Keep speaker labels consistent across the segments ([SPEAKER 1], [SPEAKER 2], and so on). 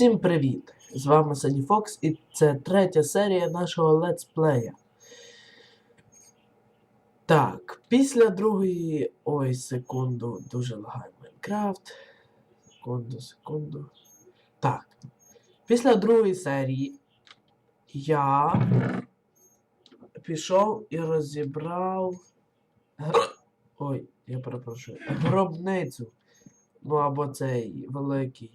[SPEAKER 1] Всім привіт! З вами Сані Фокс і це третя серія нашого летсплея. Так, після другої. Ой, секунду, дуже лагає Майнкрафт. Секунду, секунду. Так. Після другої серії я пішов і розібрав. Ой, я перепрошую. Гробницю. Ну або цей великий.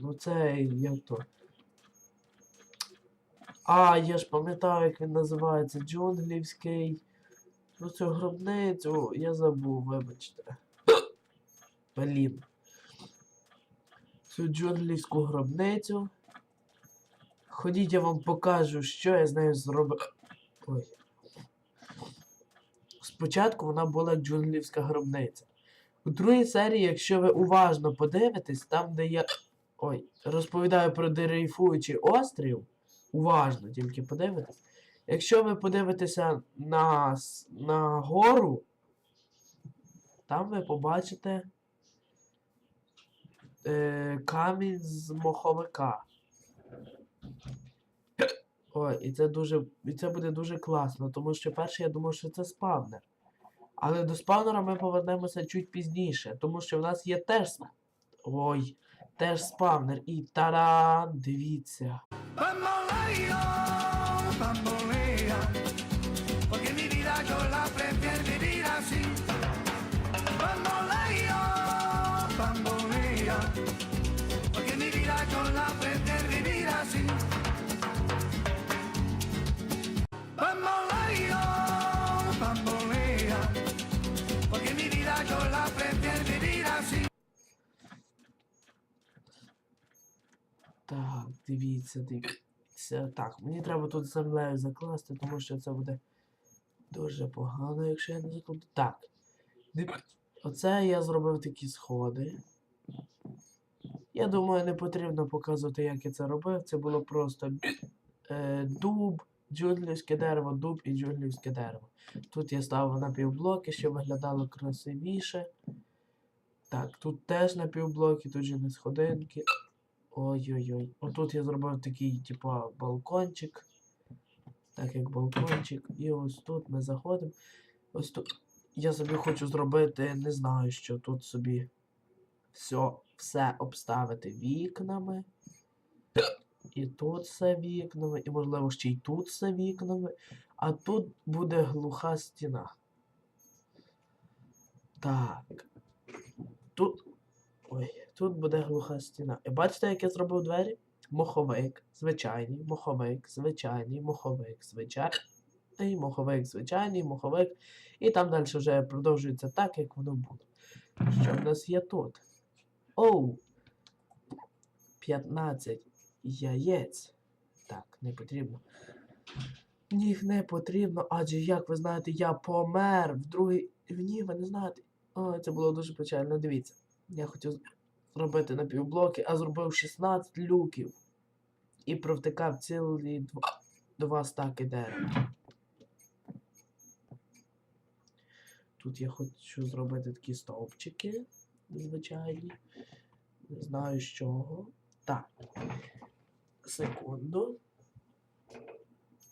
[SPEAKER 1] Ну це як то. А, я ж пам'ятаю, як він називається. Джунглівський. Ну цю гробницю я забув, вибачте. Блін. Цю джунглівську гробницю. Ходіть, я вам покажу, що я з нею зробив. Ой. Спочатку вона була джунглівська гробниця. У другій серії, якщо ви уважно подивитесь, там, де я. Ой, розповідаю про дрейфуючий острів. Уважно тільки подивитесь. Якщо ви подивитеся на, на гору, там ви побачите е, камінь з моховика. Ой, і це дуже. І це буде дуже класно, тому що перше я думав, що це спавнер. Але до спавнера ми повернемося чуть пізніше, тому що в нас є теж. Ой, теж спавнер. І тара! дивіться. Так, дивіться, дивіться. Так, мені треба тут землею закласти, тому що це буде дуже погано, якщо я не закладу. Так. Оце я зробив такі сходи. Я думаю, не потрібно показувати, як я це робив. Це було просто е, дуб, джунглівське дерево, дуб і джунглівське дерево. Тут я ставив напівблоки, щоб виглядало красивіше. Так, тут теж напівблоки, тут же не сходинки. Ой-ой-ой. Отут я зробив такий, типа, балкончик. Так як балкончик. І ось тут ми заходимо. Ось тут. Я собі хочу зробити, не знаю, що тут собі все, все обставити вікнами. І тут все вікнами, і можливо ще й тут все вікнами. А тут буде глуха стіна. Так. Тут. Ой, тут буде глуха стіна. І бачите, як я зробив двері? Моховик, звичайний, моховик, звичайний, моховик, звичайний, моховик, звичайний, моховик. І там далі вже продовжується так, як воно буде. Що в нас є тут? Оу! 15 яєць. Так, не потрібно. Їх не потрібно, адже, як ви знаєте, я помер в другій. Ні, ви не знаєте. Ой, це було дуже печально. Дивіться. Я хотів зробити на півблоки, а зробив 16 люків. І провтикав цілі два, два стаки дерева. Тут я хочу зробити такі стовпчики звичайні. Не знаю з чого. Так. Секунду.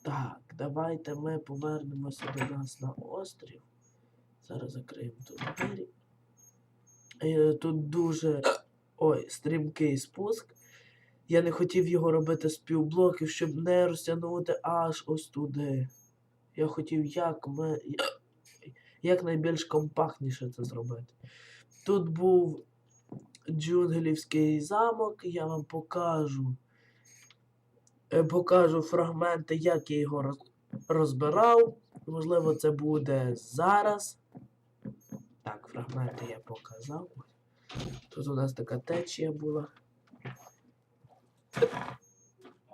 [SPEAKER 1] Так, давайте ми повернемося до нас на острів. Зараз закриємо тут двері. Е, Тут дуже ой, стрімкий спуск. Я не хотів його робити з півблоків, щоб не розтягнути аж ось туди. Я хотів як ми, як найбільш компактніше це зробити. Тут був джунглівський замок, я вам покажу. е, Покажу фрагменти, як я його роз- розбирав. Можливо, це буде зараз. Так, фрагменти я показав. Тут у нас така течія була.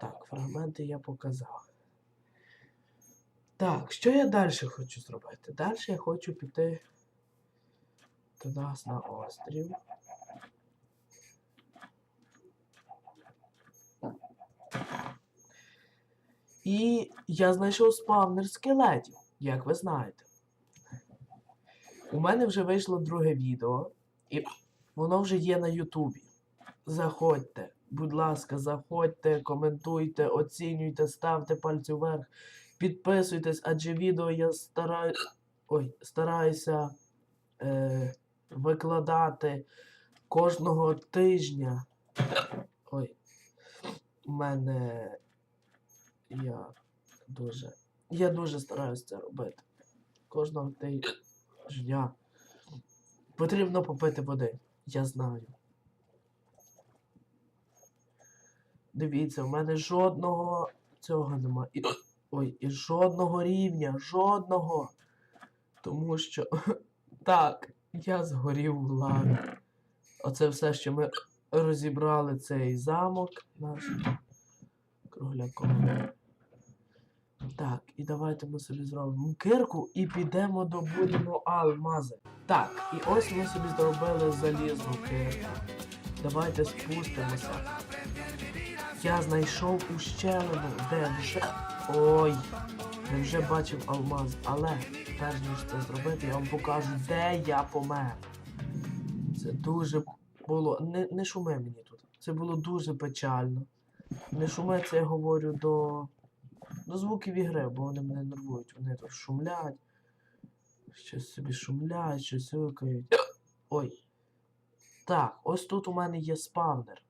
[SPEAKER 1] Так, фрагменти я показав. Так, що я далі хочу зробити? Далі я хочу піти до нас на острів. І я знайшов спавнер скелетів, як ви знаєте. У мене вже вийшло друге відео, і воно вже є на Ютубі. Заходьте, будь ласка, заходьте, коментуйте, оцінюйте, ставте пальці вверх, підписуйтесь, адже відео я стараю... Ой, стараюся е, викладати кожного тижня. Ой, у мене я дуже. Я дуже стараюсь це робити. Кожного тижня. Потрібно попити води. Я знаю. Дивіться, в мене жодного цього нема. І, ой, і жодного рівня, жодного. Тому що так, я згорів в лаві. Оце все, що ми розібрали цей замок наш кругляком. Так, і давайте ми собі зробимо кирку і підемо добудемо алмази. Так, і ось ми собі зробили залізну кирку. Давайте спустимося. Я знайшов ущелину, де вже. Ой! Я вже бачив алмаз, але перш ніж це зробити, я вам покажу, де я помер. Це дуже було. Не, не шуми мені тут. Це було дуже печально. Не шуми, це я говорю до. До звуків ігри, бо вони мене нервують. Вони тут шумлять. Щось собі шумлять, щось викають. Ой. Так, ось тут у мене є спавнер.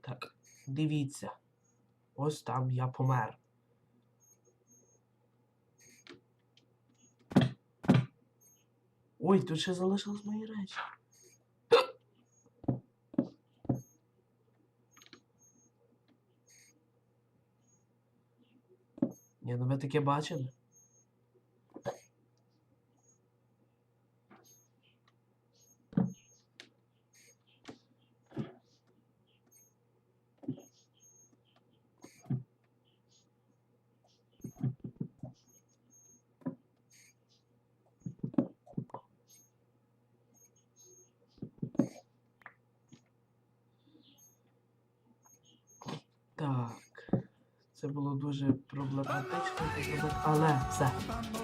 [SPEAKER 1] Так, дивіться. Ось там я помер. Ой, тут ще залишились мої речі. Ні, ну ви таке бачили? Так. Це було дуже проблематично але все.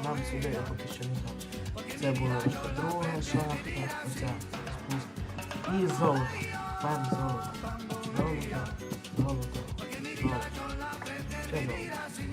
[SPEAKER 1] Нам сюди я поки що не дам. Це була друга шахта, оця спуск. І золото. Пем золото. Золото. Золото. Золото. Ще золото.